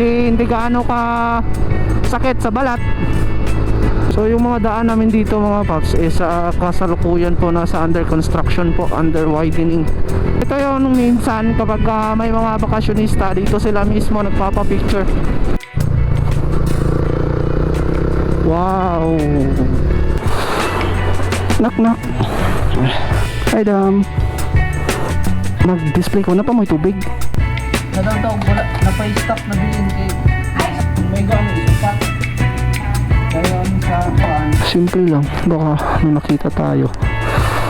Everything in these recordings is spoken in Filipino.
hindi hindi gaano ka sakit sa balat. So yung mga daan namin dito mga paps is sa kasalukuyan po nasa under construction po, under widening. Ito yung minsan kapag ah, may mga bakasyonista dito sila mismo nagpapa-picture. Wow. Knock knock. Hi dam. Nag-display ko na pa mo tubig. Nadamdaw wala napa-stop na kay may gano'n isipat. Kaya ano sa paan. Simple lang. Baka may nakita tayo.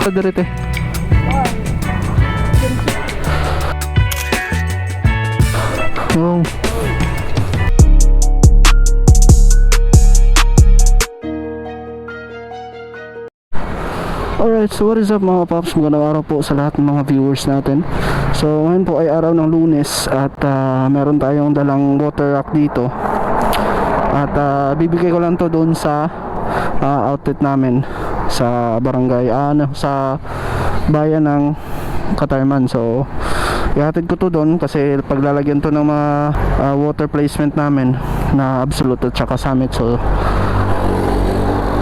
Sa direte. Oh. Alright, so what is up mga paps? Magandang araw po sa lahat ng mga viewers natin. So ngayon po ay araw ng lunes at ah, meron tayong dalang water rack dito. At ah, bibigay ko lang to doon sa ah, outlet namin sa barangay, ano, sa bayan ng Katarman. So ihatid ko to doon kasi paglalagyan to ng mga ah, water placement namin na Absolute at saka Summit. So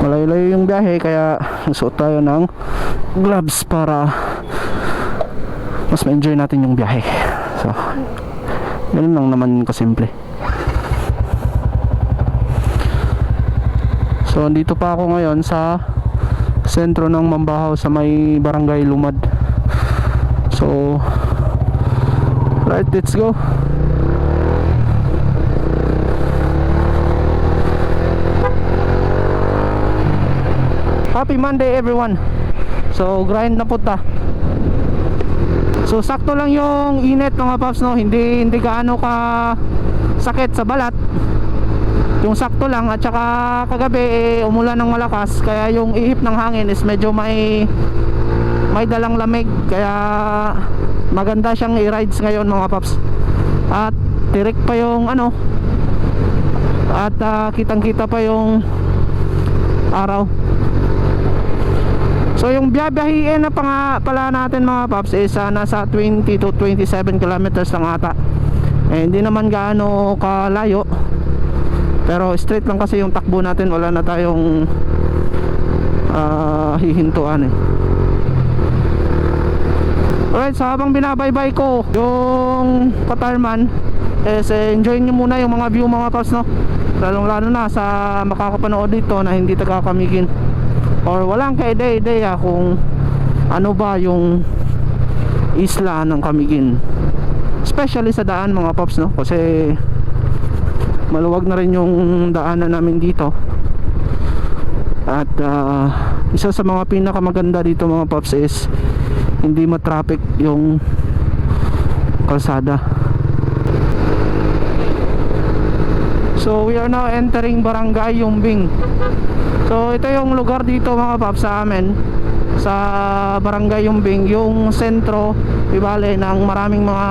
malayo-layo yung biyahe kaya nagsuot tayo ng gloves para mas ma-enjoy natin yung biyahe. So ganun lang naman kasimple. So andito pa ako ngayon sa sentro ng Mambahaw sa may barangay Lumad. So right let's go. Happy Monday everyone. So grind na punta So sakto lang yung init mga paps no? Hindi, hindi gaano ka sakit sa balat. Yung sakto lang at saka kagabi eh, umulan ng malakas. Kaya yung ihip ng hangin is medyo may May dalang lamig. Kaya maganda siyang i-rides ngayon mga paps. At tirik pa yung ano At ah, kitang kita pa yung araw So yung biyabiyahin na pa nga pala natin mga paps is ah, nasa 20 to 27 kilometers lang ata. Eh, hindi naman gaano kalayo. Pero straight lang kasi yung takbo natin. Wala na tayong ah, hihintuan eh. Alright, so habang binabaybay ko yung Katarman is eh, enjoy nyo muna yung mga view mga paps no? Lalong lalo na sa makakapanood dito na hindi taga Kamigin or walang kaide-ideya kung ano ba yung isla ng Kamigin. Especially sa daan mga pops no? Kasi maluwag na rin yung daanan namin dito. At ah, isa sa mga pinakamaganda dito mga pops is hindi matraffic yung kalsada so we are now entering barangay Yumbing. So ito yung lugar dito mga paps sa amin. Sa Barangay Yumbing, yung sentro ibale ng maraming mga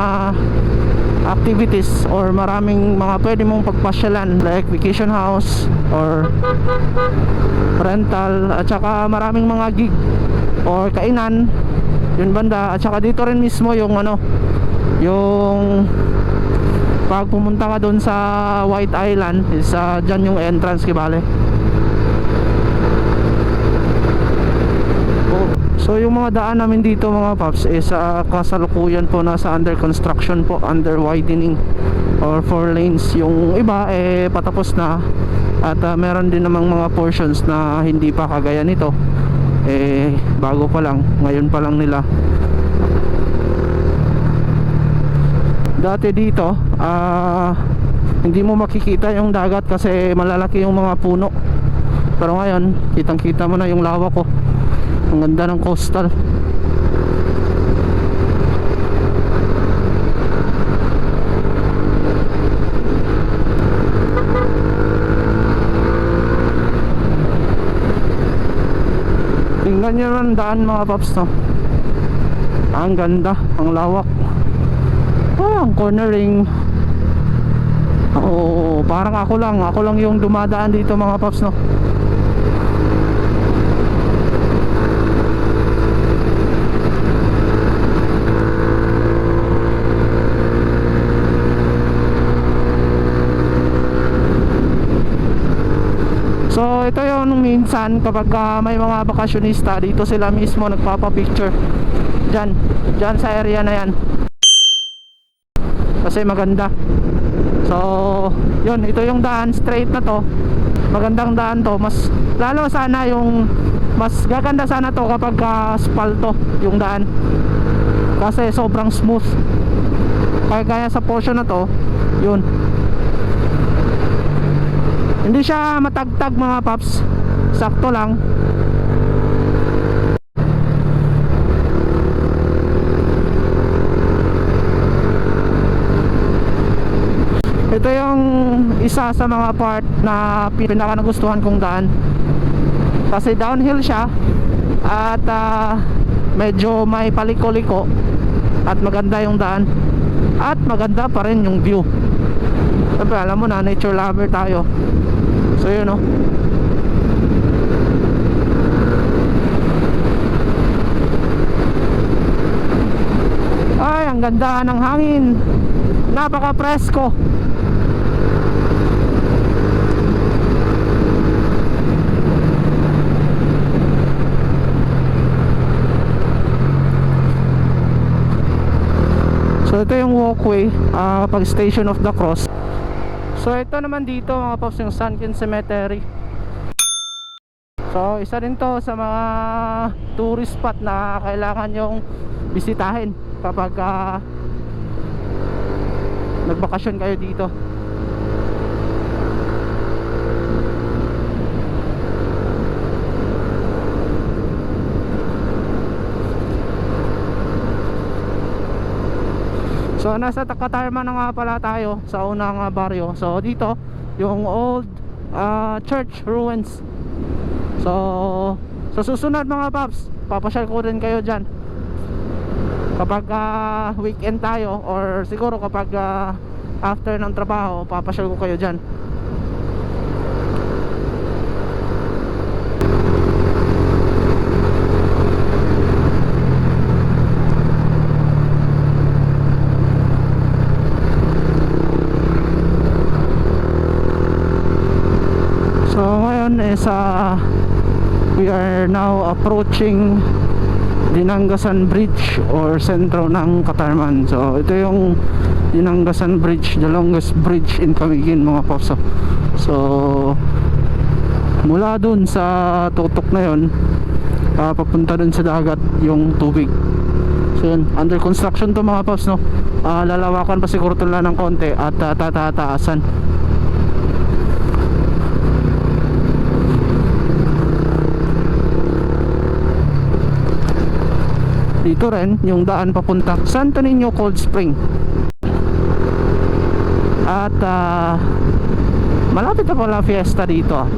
activities or maraming mga pwede mong pagpasyalan like vacation house or rental at saka maraming mga gig or kainan yun banda. At saka dito rin mismo yung ano yung pag pumunta ka doon sa White Island is uh, dyan yung entrance kibale So yung mga daan namin dito mga paps is sa kasalukuyan po nasa under construction po, under widening or four lanes. Yung iba eh patapos na at ah, meron din namang mga portions na hindi pa kagaya nito. Eh bago pa lang, ngayon pa lang nila. Dati dito, ah hindi mo makikita yung dagat kasi malalaki yung mga puno. Pero ngayon, kitang-kita mo na yung lawak ko. Ang ganda ng coastal. Tingnan nyo lang daan mga paps no. Ang ganda, ang lawak parang cornering oo parang ako lang ako lang yung dumadaan dito mga paps no So ito yung minsan kapag uh, may mga bakasyonista dito sila mismo nagpapa-picture. Diyan, diyan sa area na 'yan. Kasi maganda. So, yun, ito yung daan straight na to. Magandang daan to. Mas lalo sana yung mas gaganda sana to kapag aspalto yung daan. Kasi sobrang smooth. Kaya kaya sa portion na to, yun. Hindi siya matagtag mga paps. Sakto lang. Ito yung isa sa mga part na pinaka nagustuhan kong daan. Kasi downhill siya at ah, medyo may paliko-liko at maganda yung daan at maganda pa rin yung view. Siyempre alam mo na nature lover tayo. So yun oh. Ay, ang ganda ng hangin. Napaka presko. So ito yung walkway ah, pag Station of the Cross. So ito naman dito mga paps yung Sunken Cemetery. So isa din to sa mga tourist spot na kailangan yung bisitahin kapag ah, nagbakasyon kayo dito. So nasa Katarman na nga pala tayo sa unang ah, baryo. So dito yung old ah, church ruins. So sa susunod mga paps, papasyal ko rin kayo diyan. Kapag ah, weekend tayo or siguro kapag ah, after ng trabaho, papasyal ko kayo diyan. So ngayon is uh, we are now approaching Dinangasan Bridge or sentro ng Katarman. So ito yung Dinangasan Bridge, the longest bridge in Camiguin mga pops. So mula dun sa tutok na yon uh, papunta dun sa dagat yung tubig. So yun, under construction to mga pops no. Ah, lalawakan pa siguro lang ng konti at uh, tatataasan. Dito rin yung daan papunta Santo Niño Cold Spring. At ah, malapit na pala fiesta dito. Ah.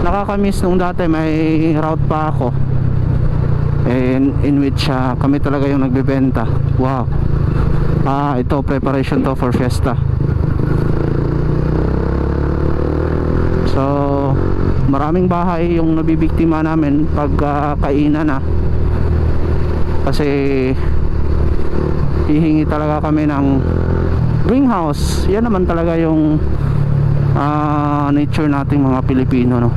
nakakamiss nung dati may route pa ako. In, in which ah, kami talaga yung nagbebenta. Wow. Ah ito preparation to for fiesta. So maraming bahay yung nabibiktima namin pag ah, kainan na kasi hihingi talaga kami ng greenhouse. Yan naman talaga yung ah, nature nating mga Pilipino no?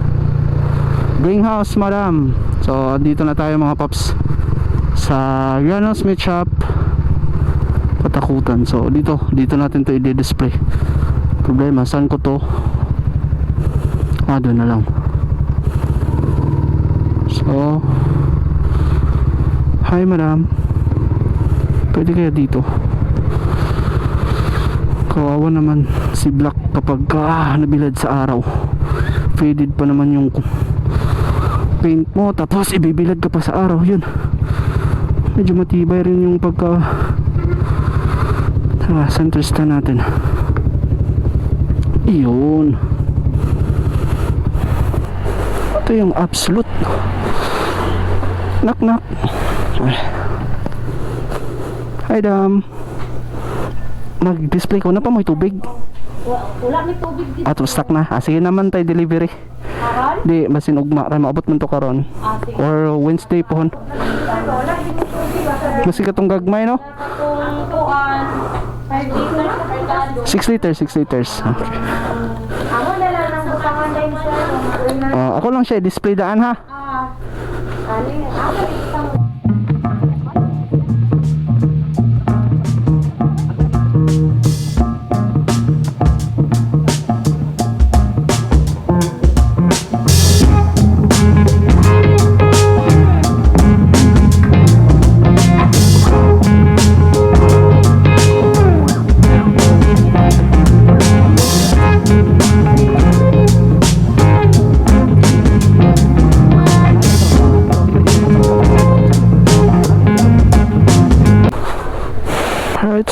Greenhouse madam. So dito na tayo mga paps sa Granos Meat Shop Katakutan. So dito dito natin to i-display. Problema saan ko to? Ah doon na lang. So Hi madam. Pwede kaya dito? Kawawa naman si Black kapag ah, nabilad sa araw. Faded pa naman yung paint mo Tapos ibibilad ka pa sa araw Yun. Medyo matibay rin yung pagka Tara, center stand natin. Yun. Ito yung absolute Knock knock Hi Dam Mag-display ko na pa may tubig Wa- Wala may tubig dito. Ato stock na ah, Sige naman tayo delivery Karon? Di basin ugma maabot man to karon Ah. Or Wednesday tubig. Basta Kasi katong gagmay no kung kuan, 5 liters sa kargado. 6 liters 6 liters okay. Ah, ako lang siya display daan ha. Anjing?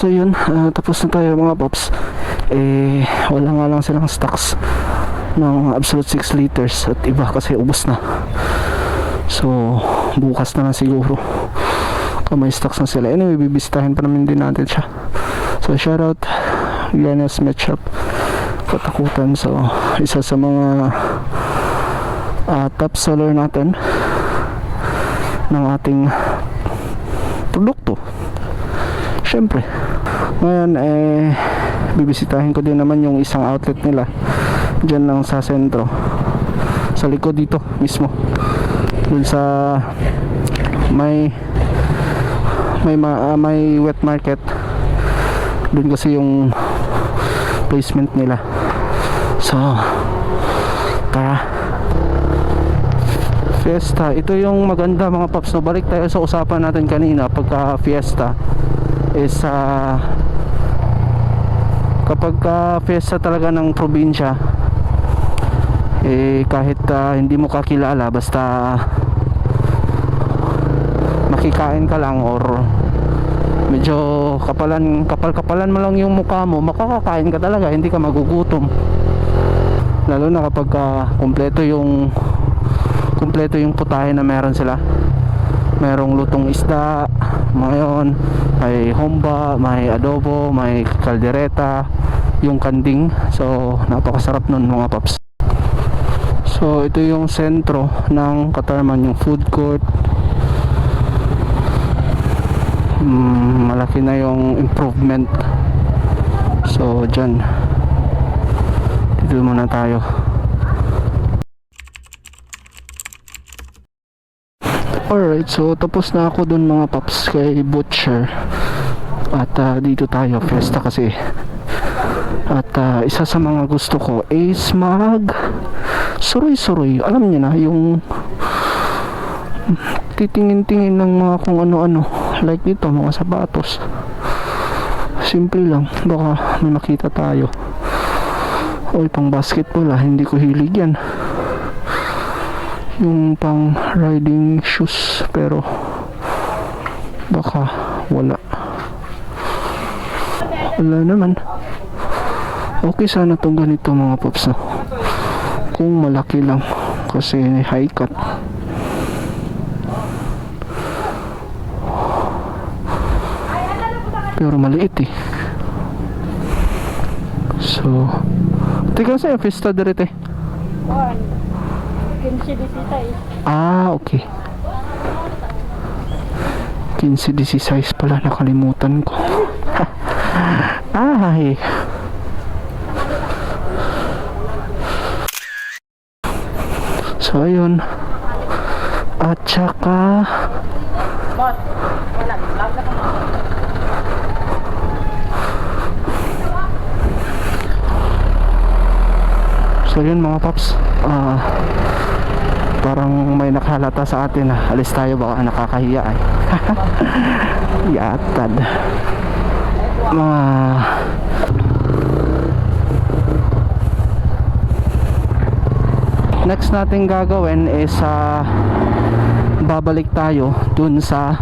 So yun. ah, tapos na tayo mga pops. Eh, wala nga lang silang stocks ng Absolute 6 liters at iba kasi ubos na. So, bukas na lang siguro kung may stocks na sila. Anyway, bibisitahin pa namin din natin siya. So, shoutout Giannis Met Shop Katakutan. So, isa sa mga ah, top seller natin ng ating produkto. Siyempre. Ngayon, eh, bibisitahin ko din naman yung isang outlet nila. Diyan lang sa sentro. Sa likod dito mismo. Dun sa may may ma, ah, may wet market. Dun kasi yung placement nila. So, tara. Fiesta. Ito yung maganda mga paps. No, balik tayo sa usapan natin kanina pagka fiesta is ah, kapag ka fiesta talaga ng probinsya eh kahit ah, hindi mo kakilala basta makikain ka lang or medyo kapalan kapal kapalan mo lang yung mukha mo makakakain ka talaga hindi ka magugutom. Lalo na kapag ah, kumpleto yung kumpleto yung putahe na meron sila. Merong lutong isda ngayon may homba may adobo may kaldereta yung kanding. So napakasarap nun mga paps. So ito yung sentro ng Katarman yung food court. Mm, malaki na yung improvement. So dyan. Dito muna tayo Alright, so tapos na ako dun mga paps kay Butcher. At ah, dito tayo, fiesta kasi. At ah, isa sa mga gusto ko is mag Suroy-suroy, alam niyo na yung Titingin-tingin ng mga kung ano-ano. Like dito, mga sapatos. Simple lang, baka may makita tayo. Oy, pang basketball ah, hindi ko hilig yan yung pang riding shoes pero baka wala. Wala naman. Okay sana tong ganito mga pops no? kung malaki lang kasi high cut. Pero maliit eh. So tika sa'yo fiesta direte One. Kimchi bisita eh. Ah, okay. 15-16 pala, nakalimutan ko. Ay. So, ayun. At saka, ka so yun mga paps. Ah, parang may nakahalata sa atin na alis tayo baka nakakahiya ay. Yatad. Mga next natin gagawin is ah, babalik tayo dun sa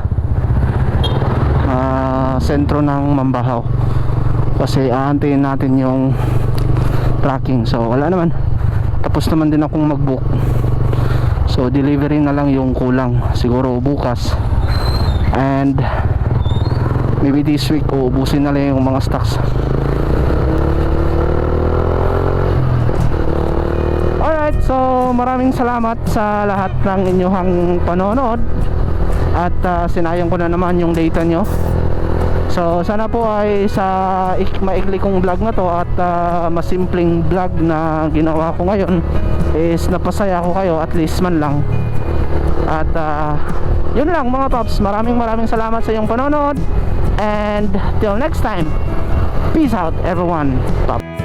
ah, sentro ng Mambahaw kasi aantayin natin yung tracking so wala naman tapos naman din akong mag book so delivery na lang yung kulang. Siguro bukas. And maybe this week uubusin na lang yung mga stocks. Alright, so maraming salamat sa lahat ng inyong panonood. At ah, sinayang ko na naman yung data nyo. So sana po ay sa ik- maikli kong vlog na to at ah, masimpleng vlog na ginawa ko ngayon is napasaya ko kayo at least man lang. At ah, yun lang mga paps. Maraming maraming salamat sa iyong panonood. And till next time peace out everyone. Pop.